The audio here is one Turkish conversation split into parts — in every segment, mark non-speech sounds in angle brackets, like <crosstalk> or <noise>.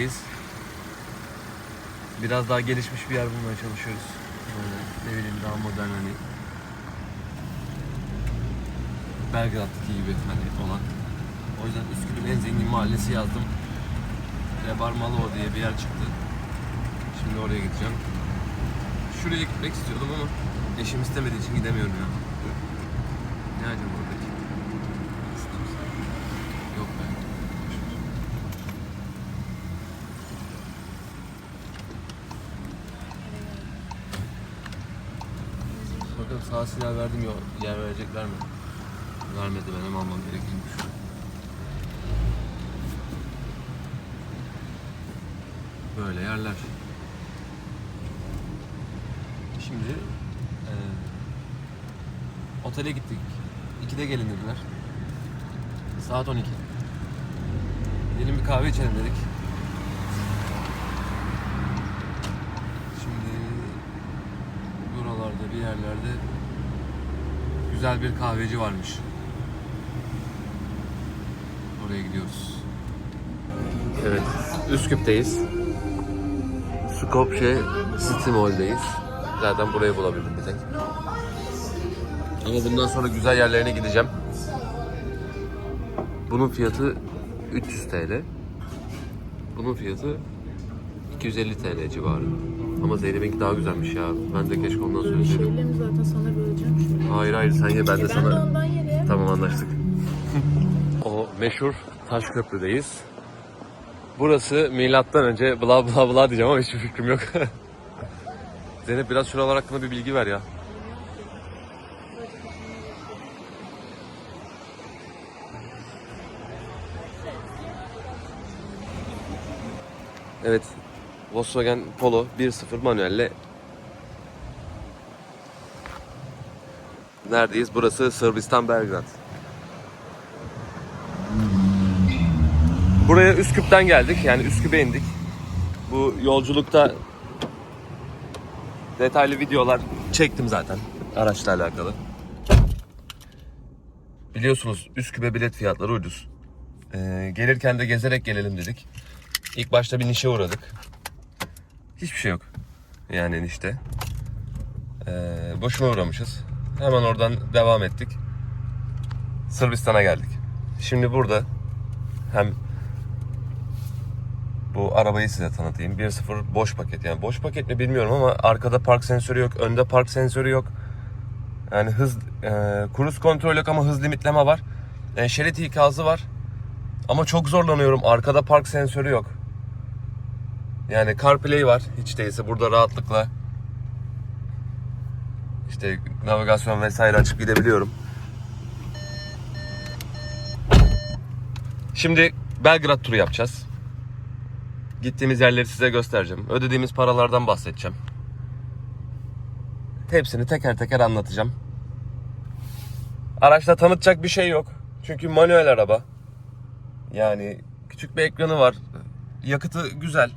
Üsküp'teyiz. Biraz daha gelişmiş bir yer bulmaya çalışıyoruz. Böyle ne bileyim daha modern hani Belgrad'daki gibi hani olan. O yüzden Üsküp'ün en zengin mahallesi yazdım. Rebarmaloo diye bir yer çıktı. Şimdi oraya gideceğim. Şuraya gitmek istiyordum ama eşim istemediği için gidemiyorum ya. Ne acaba oradaki? Yok be. Bakalım sağ sinyal verdim ya yer verecekler mi? Vermedi benim almam gerekiyormuş. Böyle yerler. Şimdi eee otele gittik. 2'de gelin dediler. Saat 12. Gidelim bir kahve içelim dedik. Şimdi buralarda bir yerlerde güzel bir kahveci varmış. Oraya gidiyoruz. Evet, Üsküp'teyiz. Skopje City Mall'deyiz. Zaten burayı bulabildim bir tek. Ama bundan sonra güzel yerlerine gideceğim. Bunun fiyatı 300 TL. Bunun fiyatı 250 TL civarı. Ama Zeynep'inki daha güzelmiş ya. Ben de keşke ondan söyleseydim. Şeylerimi zaten sana böleceğim şöyle. Hayır hayır sen ye ben de Ben de sana... ondan yerim. Tamam anlaştık. <laughs> o meşhur Taşköprü'deyiz. Burası milattan önce bla bla bla diyeceğim ama hiçbir fikrim yok. <laughs> Zeynep biraz şuralar hakkında bir bilgi ver ya. Evet. Volkswagen Polo 1.0 manuelle Neredeyiz? Burası Sırbistan Belgrad. Buraya Üsküp'ten geldik. Yani Üsküp'e indik. Bu yolculukta detaylı videolar çektim zaten araçla alakalı. Biliyorsunuz Üsküp'e bilet fiyatları ucuz. Ee, gelirken de gezerek gelelim dedik. İlk başta bir nişe uğradık. Hiçbir şey yok. Yani işte. Ee, boşuna uğramışız. Hemen oradan devam ettik. Sırbistan'a geldik. Şimdi burada hem bu arabayı size tanıtayım. 1.0 boş paket. Yani boş paket mi bilmiyorum ama arkada park sensörü yok, önde park sensörü yok. Yani hız e, kruz kontrol yok ama hız limitleme var. E, şerit ikazı var. Ama çok zorlanıyorum. Arkada park sensörü yok. Yani CarPlay var. Hiç değilse burada rahatlıkla işte navigasyon vesaire açıp gidebiliyorum. Şimdi Belgrad turu yapacağız. Gittiğimiz yerleri size göstereceğim. Ödediğimiz paralardan bahsedeceğim. Hepsini teker teker anlatacağım. Araçta tanıtacak bir şey yok. Çünkü manuel araba. Yani küçük bir ekranı var. Yakıtı güzel.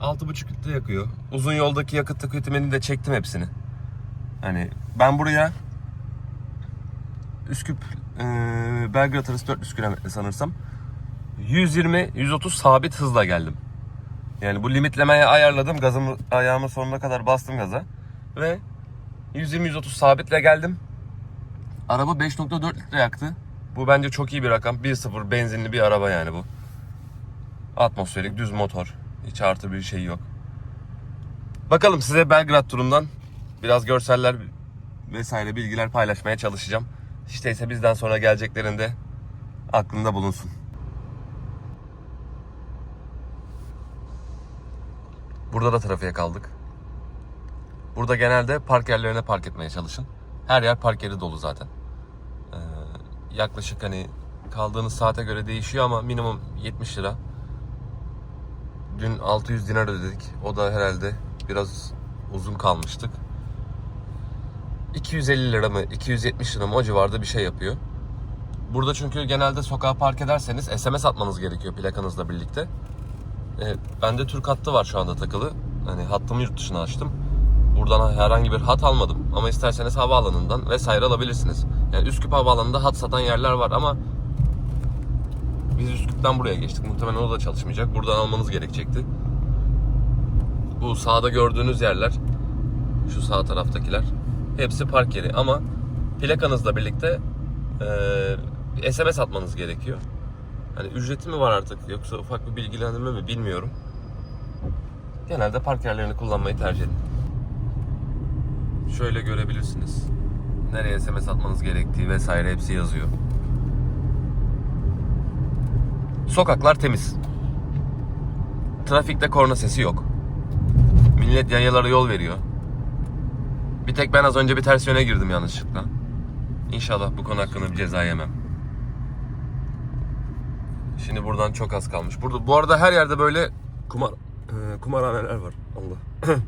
6,5 litre yakıyor. Uzun yoldaki yakıt tüketimini de çektim hepsini. Hani ben buraya Üsküp e, Belgrad arası 400 kilometre sanırsam 120-130 sabit hızla geldim. Yani bu limitlemeye ayarladım. Gazımı ayağımı sonuna kadar bastım gaza. Ve 120-130 sabitle geldim. Araba 5.4 litre yaktı. Bu bence çok iyi bir rakam. 1.0 benzinli bir araba yani bu. Atmosferik düz motor. Hiç artı bir şey yok. Bakalım size Belgrad turundan biraz görseller vesaire bilgiler paylaşmaya çalışacağım. İşte ise bizden sonra geleceklerinde aklında bulunsun. Burada da trafiğe kaldık. Burada genelde park yerlerine park etmeye çalışın. Her yer park yeri dolu zaten. Ee, yaklaşık hani kaldığınız saate göre değişiyor ama minimum 70 lira. Dün 600 dinar ödedik. O da herhalde biraz uzun kalmıştık. 250 lira mı 270 lira mı o civarda bir şey yapıyor. Burada çünkü genelde sokağa park ederseniz SMS atmanız gerekiyor plakanızla birlikte. E, bende Türk hattı var şu anda takılı. Hani hattımı yurt dışına açtım. Buradan herhangi bir hat almadım. Ama isterseniz havaalanından vesaire alabilirsiniz. Yani Üsküp Havaalanı'nda hat satan yerler var ama Biz Üsküp'ten buraya geçtik. Muhtemelen o da çalışmayacak. Buradan almanız gerekecekti. Bu sağda gördüğünüz yerler, şu sağ taraftakiler hepsi park yeri ama plakanızla birlikte eee SMS atmanız gerekiyor. Hani ücreti mi var artık yoksa ufak bir bilgilendirme mi bilmiyorum. Genelde park yerlerini kullanmayı tercih edin. Şöyle görebilirsiniz. Nereye SMS atmanız gerektiği vesaire hepsi yazıyor. Sokaklar temiz. Trafikte korna sesi yok. Millet yayalara yol veriyor. Bir tek ben az önce bir ters yöne girdim yanlışlıkla. İnşallah bu konu hakkında bir ceza yemem. Şimdi buradan çok az kalmış. Burada bu arada her yerde böyle kumar e, kumarhaneler var. Allah. <clears throat>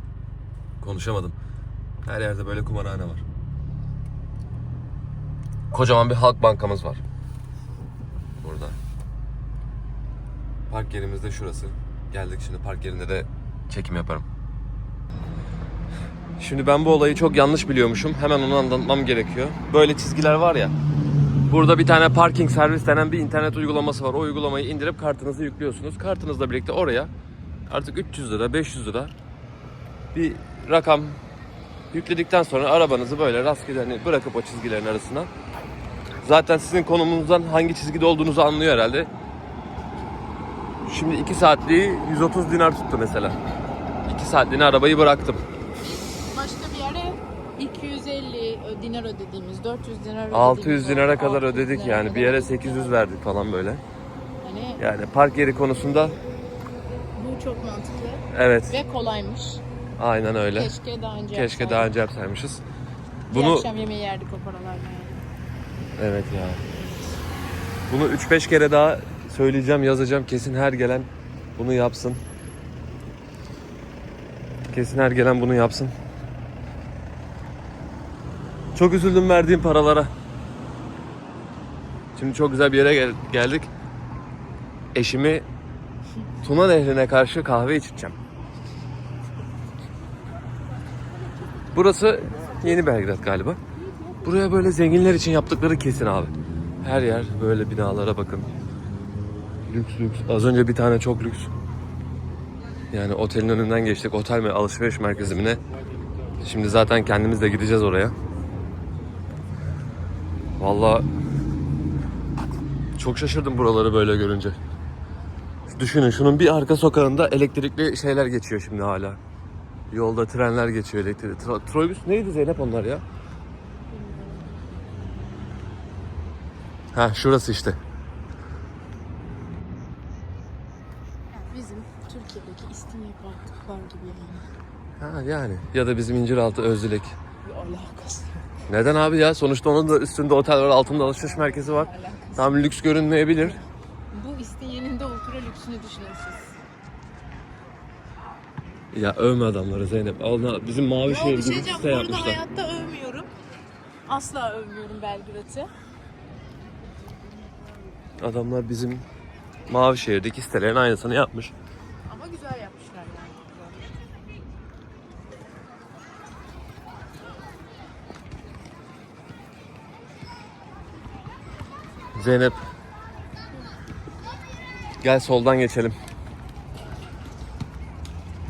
Konuşamadım. Her yerde böyle kumarhane var. Kocaman bir halk bankamız var. Burada. Park yerimiz de şurası. Geldik şimdi park yerinde de çekim yaparım. Şimdi ben bu olayı çok yanlış biliyormuşum. Hemen onu anlatmam gerekiyor. Böyle çizgiler var ya. Burada bir tane parking servis denen bir internet uygulaması var. O uygulamayı indirip kartınızı yüklüyorsunuz. Kartınızla birlikte oraya artık 300 lira, 500 lira bir rakam yükledikten sonra arabanızı böyle rastgele hani bırakıp o çizgilerin arasına zaten sizin konumunuzdan hangi çizgide olduğunuzu anlıyor herhalde. Şimdi 2 saatliği 130 dinar tuttu mesela. 2 saatliğine arabayı bıraktım. Başka bir yere 250 dinar ödediğimiz, 400 dinar ödediğimiz. 600 dinara kadar 600 ödedik dinara yani. Bir yere ödedik. 800 verdik falan böyle. Hani Yani park yeri konusunda bu çok mantıklı evet ve kolaymış. aynen öyle. Keşke daha önce Keşke yapsaydık. daha önce yapsaymışız. Bir Bunu akşam yemeği yerdik o paralarla yani. evet ya. Bunu 3-5 kere daha söyleyeceğim, yazacağım. Kesin her gelen bunu yapsın. Kesin her gelen bunu yapsın. Çok üzüldüm verdiğim paralara. Şimdi çok güzel bir yere gel- geldik. Eşimi Tuna Nehri'ne karşı kahve içeceğim. Burası yeni Belgrad galiba. Buraya böyle zenginler için yaptıkları kesin abi. Her yer böyle binalara bakın. Lüks lüks. Az önce bir tane çok lüks. Yani otelin önünden geçtik. Otel mi alışveriş merkezi mi ne? Şimdi zaten kendimiz de gideceğiz oraya. Vallahi çok şaşırdım buraları böyle görünce. Düşünün şunun bir arka sokağında elektrikli şeyler geçiyor şimdi hala. Yolda trenler geçiyor elektrikli. Tra- Trolleybüs neydi Zeynep onlar ya? Ha şurası işte. Bizim Türkiye'deki İstinye Parklar gibi yani. Ha yani. Ya da bizim İnciraltı Özdilek. Alakası yok. Neden abi ya? Sonuçta onun da üstünde otel var, altında alışveriş merkezi var. Alakası. Tam lüks görünmeyebilir. Bu İstinye'nin de ultra lüksünü düşünün siz. Ya övme adamları Zeynep. Allah bizim mavi şehir şey gibi diyeceğim. site yapmışlar. hayatta övmüyorum. Asla övmüyorum Belgrad'ı. Adamlar bizim mavi şehirdeki sitelerin aynısını yapmış. Ama güzel yapmışlar yani. Zeynep. Gel soldan geçelim.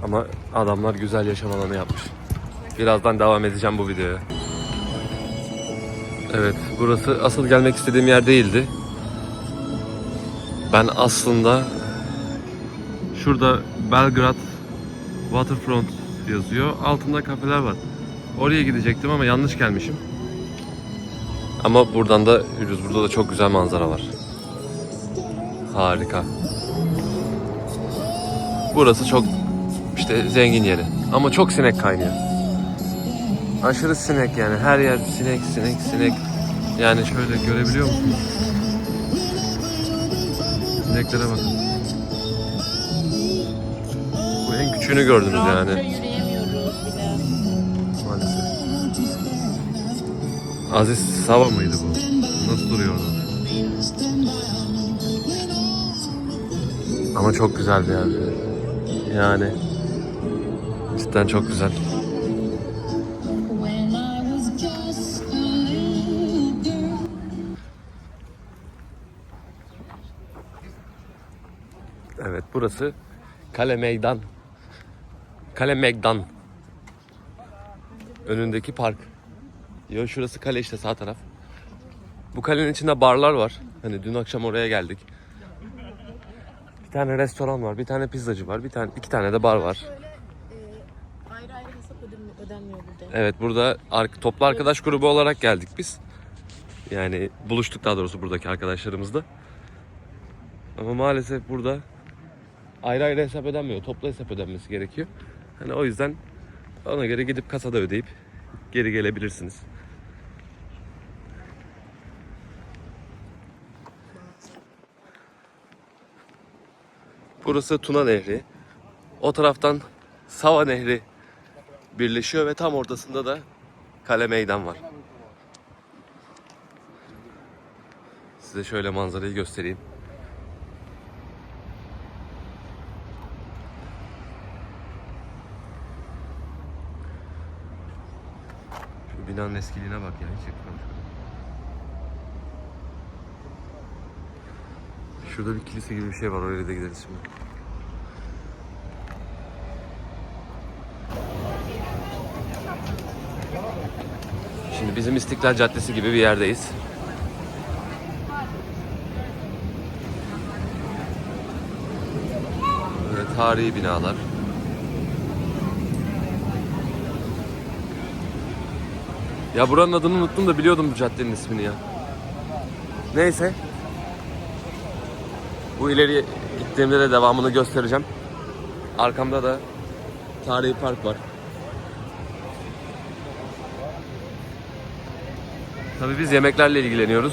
Ama adamlar güzel yaşam alanı yapmış. Birazdan devam edeceğim bu videoya. Evet, burası asıl gelmek istediğim yer değildi. Ben aslında şurada Belgrad Waterfront yazıyor. Altında kafeler var. Oraya gidecektim ama yanlış gelmişim. Ama buradan da yürüyoruz. Burada da çok güzel manzara var. Harika. Burası çok işte zengin yeri. Ama çok sinek kaynıyor. Aşırı sinek yani. Her yer sinek, sinek, sinek. Yani şöyle görebiliyor musunuz? Sineklere bakın. Bu en küçüğünü gördünüz yani. Aziz Sava mıydı bu? Nasıl duruyor orada? Ama çok güzel bir. Yani cidden çok güzel. Evet burası Kale Meydan. Kale Meydan. Önündeki park. Ya şurası kale işte sağ taraf. Bu kalenin içinde barlar var. Hani dün akşam oraya geldik. Bir tane restoran var, bir tane pizzacı var, bir tane iki tane de bar var. Ayrı ayrı hesap ödenmiyor burada. Evet burada toplu arkadaş grubu olarak geldik biz. Yani buluştuk daha doğrusu buradaki arkadaşlarımızla. Ama maalesef burada ayrı ayrı hesap ödenmiyor. Toplu hesap ödenmesi gerekiyor. Hani o yüzden ona göre gidip kasada ödeyip geri gelebilirsiniz. Burası Tuna Nehri. O taraftan Sava Nehri birleşiyor ve tam ortasında da kale meydan var. Size şöyle manzarayı göstereyim. Şu binanın eskiliğine bak ya hiç yıkılmamış. Şurada bir kilise gibi bir şey var oraya da gideriz şimdi. Şimdi bizim İstiklal Caddesi gibi bir yerdeyiz. Böyle tarihi binalar. Ya buranın adını unuttum da biliyordum bu caddenin ismini ya. Neyse. Bu ileri gittiğimde de devamını göstereceğim. Arkamda da tarihi park var. Tabii biz yemeklerle ilgileniyoruz.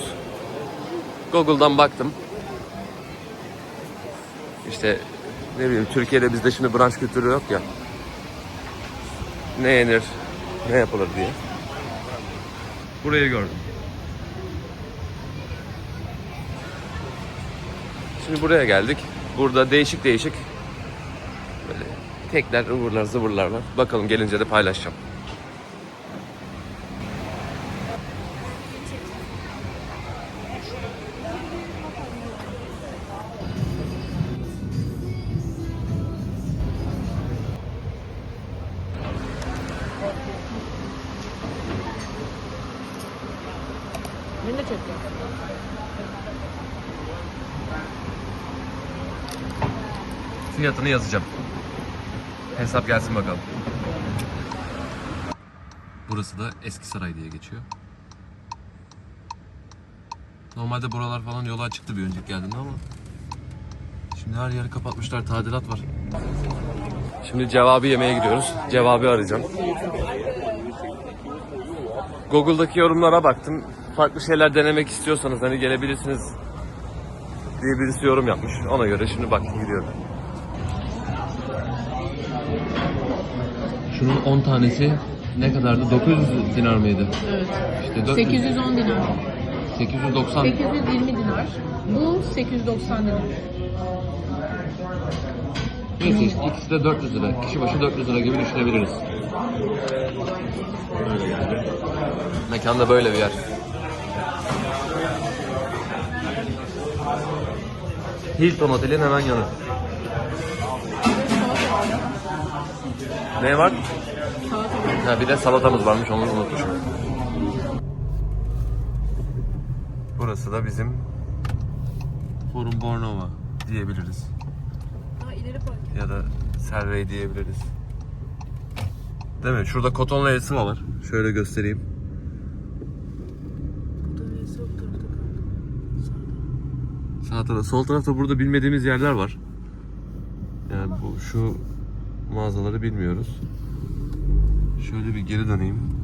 Google'dan baktım. İşte ne bileyim Türkiye'de bizde şimdi branş kültürü yok ya. Ne yenir, ne yapılır diye. Burayı gördüm. Şimdi buraya geldik. Burada değişik değişik böyle tekler, ıvırlar, zıvırlar var. Bakalım gelince de paylaşacağım. Fiyatını yazacağım. Hesap gelsin bakalım. Burası da Eski Saray diye geçiyor. Normalde buralar falan yola açıktı bir önceki geldiğinde ama şimdi her yeri kapatmışlar, tadilat var. Şimdi cevabı yemeye gidiyoruz. Cevabı arayacağım. Google'daki yorumlara baktım. Farklı şeyler denemek istiyorsanız hani gelebilirsiniz diye birisi yorum yapmış. Ona göre şimdi baktım gidiyorum. Şunun 10 tanesi ne kadardı? 900 dinar mıydı? Evet. İşte 400, 810 dinar. 890. 820 dinar. Bu 890 dinar. Neyse işte ikisi de 400 lira. Kişi başı 400 lira gibi düşünebiliriz. Mekan da böyle bir yer. Hilton Otel'in hemen yanı. Ne var? Ha, bir de salatamız varmış onu unutmuşum. Burası da bizim Forum Bornova diyebiliriz. Aa ileri park. Ya da Servey diyebiliriz. Değil mi? Şurada Kotonlu El Sıva var. Şöyle göstereyim. Sağ taraf, sol tarafta burada bilmediğimiz yerler var. Yani bu şu mağazaları bilmiyoruz. Şöyle bir geri döneyim.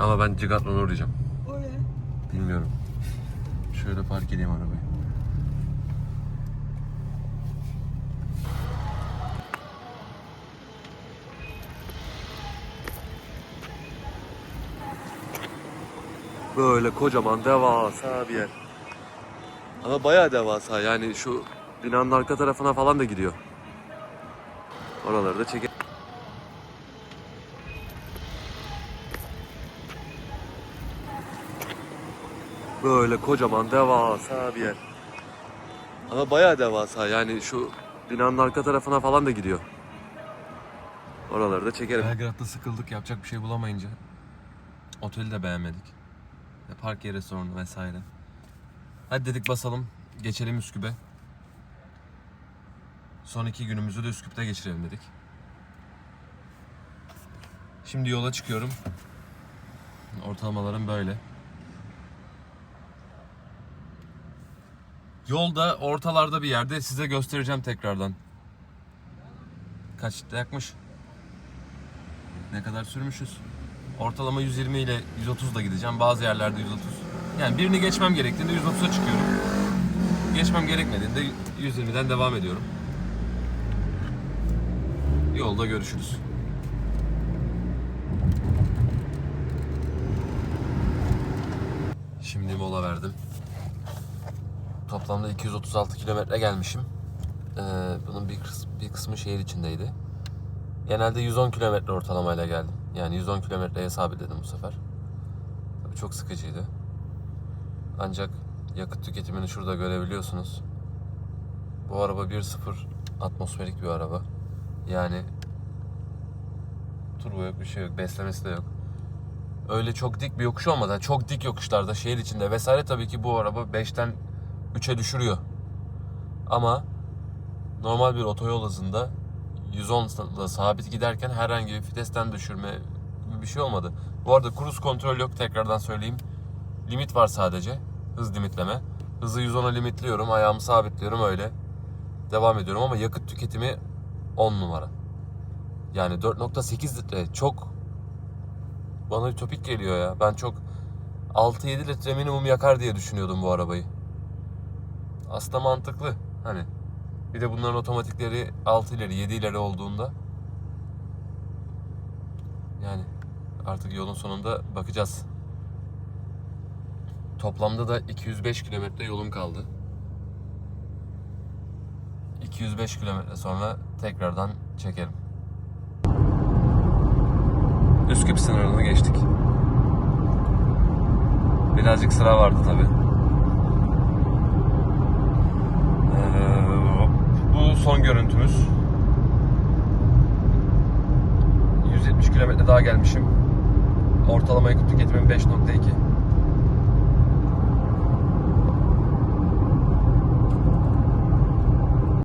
Ama ben Cigatron'a uğrayacağım. Bilmiyorum. Şöyle park edeyim arabayı. Böyle kocaman devasa bir yer. Ama bayağı devasa yani şu binanın arka tarafına falan da gidiyor. Oraları da çekelim. Böyle kocaman devasa bir yer. Ama bayağı devasa yani şu binanın arka tarafına falan da gidiyor. Oraları da çekerim. Belgrad'da sıkıldık yapacak bir şey bulamayınca. Oteli de beğenmedik. Park yeri sorunu vesaire. Hadi dedik basalım. Geçelim Üsküp'e. Son iki günümüzü de Üsküp'te geçirelim dedik. Şimdi yola çıkıyorum. Ortalamalarım böyle. Yolda ortalarda bir yerde size göstereceğim tekrardan. Kaç yakmış? Ne kadar sürmüşüz? Ortalama 120 ile 130 da gideceğim. Bazı yerlerde 130. Yani birini geçmem gerektiğinde 130'a çıkıyorum. Geçmem gerekmediğinde 120'den devam ediyorum. Yolda görüşürüz. Şimdi mola verdim. Toplamda 236 kilometre gelmişim. Ee, bunun bir, kıs- bir kısmı şehir içindeydi. Genelde 110 kilometre ortalamayla geldim. Yani 110 kilometreye sabitledim bu sefer. Tabii çok sıkıcıydı. Ancak yakıt tüketimini şurada görebiliyorsunuz. Bu araba 1.0 atmosferik bir araba. Yani turbo yok bir şey yok. Beslemesi de yok. Öyle çok dik bir yokuş olmadan çok dik yokuşlarda şehir içinde vesaire tabii ki bu araba 5'ten 3'e düşürüyor. Ama normal bir otoyol hızında 110 ile sabit giderken herhangi bir vitesten düşürme gibi bir şey olmadı. Bu arada cruise kontrol yok tekrardan söyleyeyim. Limit var sadece. Hız limitleme. Hızı 110'a limitliyorum. Ayağımı sabitliyorum öyle. Devam ediyorum ama yakıt tüketimi 10 numara. Yani 4.8 litre çok bana ütopik geliyor ya. Ben çok 6-7 litre minimum yakar diye düşünüyordum bu arabayı. Aslında mantıklı. Hani bir de bunların otomatikleri 6 ileri 7 ileri olduğunda yani artık yolun sonunda bakacağız. Toplamda da 205 kilometre yolum kaldı. 205 kilometre sonra tekrardan çekerim. Üsküp sınırını geçtik. Birazcık sıra vardı tabi. Bu son görüntümüz. 170 kilometre daha gelmişim. Ortalama yakıt tüketimim 5.2.